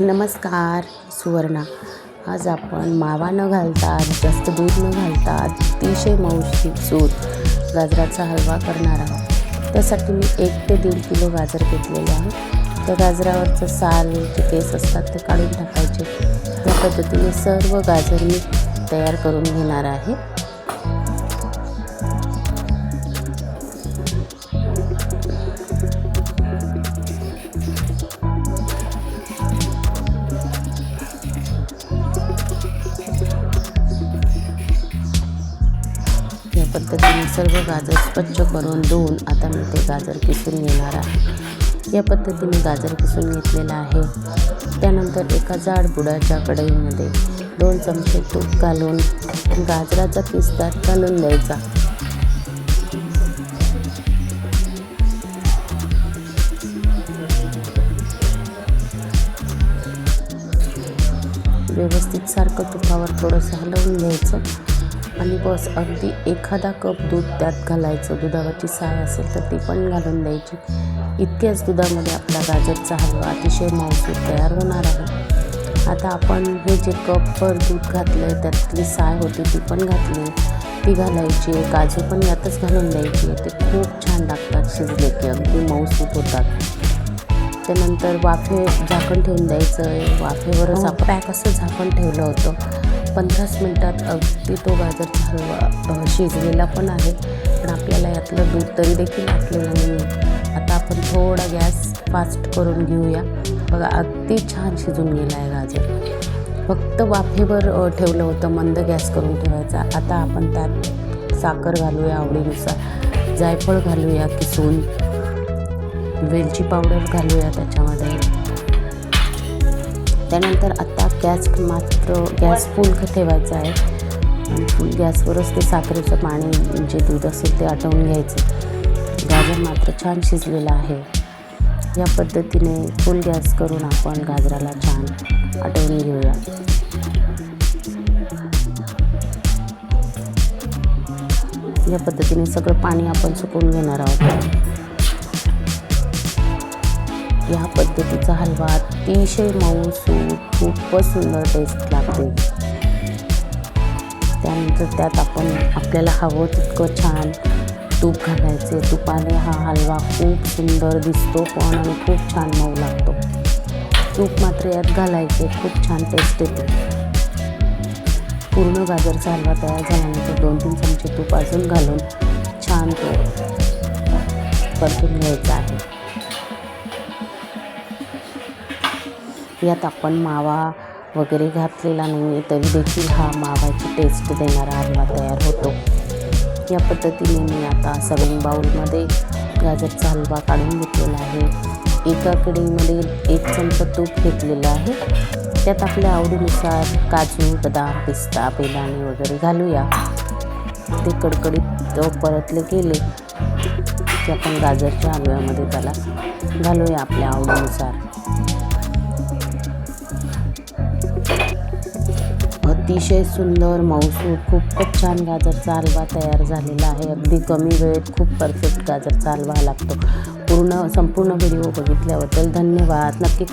नमस्कार सुवर्णा. आज आपण मावा न घालता जास्त दूध न घालता अतिशय मऊसूत गाजराचा हलवा करणार आहोत. त्यासाठी मी एक ते दीड किलो गाजर घेतलेले आहे. त्या गाजरावरचं साल जे केस असतात ते काढून टाकायचे. या पद्धतीने सर्व गाजर मी तयार करून घेणार आहे. पद्धतीने सर्व गाजर स्वच्छ करून धुवून आता मी ते गाजर किसून घेणार आहे. या पद्धतीने गाजर किसून घेतलेलं आहे. त्यानंतर एका जाड बुडाच्या कढईमध्ये दोन चमचे तूप घालून गाजराचा पीस त्यात घालून द्यायचा. व्यवस्थित सारखं तुपावर थोडंसं हलवून घ्यायचं. आणि बस अगदी एखादा कप दूध त्यात घालायचं. दुधावरची साय असेल तर ती पण घालून द्यायची. इतक्याच दुधामध्ये आपला गाजरचा हलवा अतिशय मौसूद तयार होणार आहे. आता आपण हे जे कपवर दूध घातलं आहे त्यातली साय होती ती पण घातली. ती घालायची काजू पण यातच घालून द्यायची. ते खूप छान लागतात शिजले की अगदी मऊसूत होतात. त्यानंतर वाफे झाकण ठेवून द्यायचं आहे. वाफेवरच आपण पॅक असं झाकण ठेवलं होतं. पंधराच मिनटात अगदी तो गाजरचा हलवा शिजलेला पण आहे. पण आपल्याला यातलं दूध तरी देखील आटलेलं नाही आता आपण थोडा गॅस फास्ट करून घेऊया. बघा अगदी छान शिजून गेला आहे गाजर. फक्त वाफेवर ठेवलं होतं मंद गॅस करून ठेवायचा. आता आपण त्यात साखर घालूया आवडीनुसार. जायफळ घालूया किसून. वेलची पावडर घालूया त्याच्यामध्ये. त्यानंतर आता गॅस मात्र गॅस फुल ठेवायचा आहे. आणि फुल गॅसवरच ते साखरेचं पाणी जे दूध असेल ते आटवून घ्यायचं. गाजर मात्र छान शिजलेलं आहे. या पद्धतीने फुल गॅस करून आपण गाजराला छान आटवून घेऊया. या पद्धतीने सगळं पाणी आपण सुकवून घेणार आहोत. या पद्धतीचा हलवा अतिशय मऊ सूप खूपच सुंदर टेस्ट लागते. त्यानंतर त्यात आपण आपल्याला हवं तितकं छान तूप घालायचे. तुपाने हा हलवा खूप सुंदर दिसतो पण आणि खूप छान मऊ लागतो. तूप मात्र यात घालायचे खूप छान टेस्ट येते. पूर्ण गाजरचा हलवा तयार झाल्यानंतर दोन तीन चमचे तूप अजून घालून छान तो परतून घ्यायचा आहे. यात आपण मावा वगैरे घातलेला नाही आहे तरी देखील हा मावाची टेस्ट देणारा हलवा तयार होतो. या पद्धतीने मी आता सर्विंग बाउलमध्ये गाजरचा हलवा काढून घेतलेला आहे. एका कढईमध्ये एक चमचा तूप घेतलेलं आहे. त्यात आपल्या आवडीनुसार काजू बदाम पिस्ता बेलाणी वगैरे घालूया. ते कडकडीत परतले गेले की आपण गाजरच्या हलव्यामध्ये त्याला घालूया आपल्या आवडीनुसार. अतिशय सुंदर मऊसूद खूपच छान गाजरचा हलवा तयार झालेला आहे. अगदी कमी वेळेत खूप परफेक्ट गाजरचा हलवा लागतो. पूर्ण संपूर्ण व्हिडिओ बघितल्याबद्दल धन्यवाद. नक्की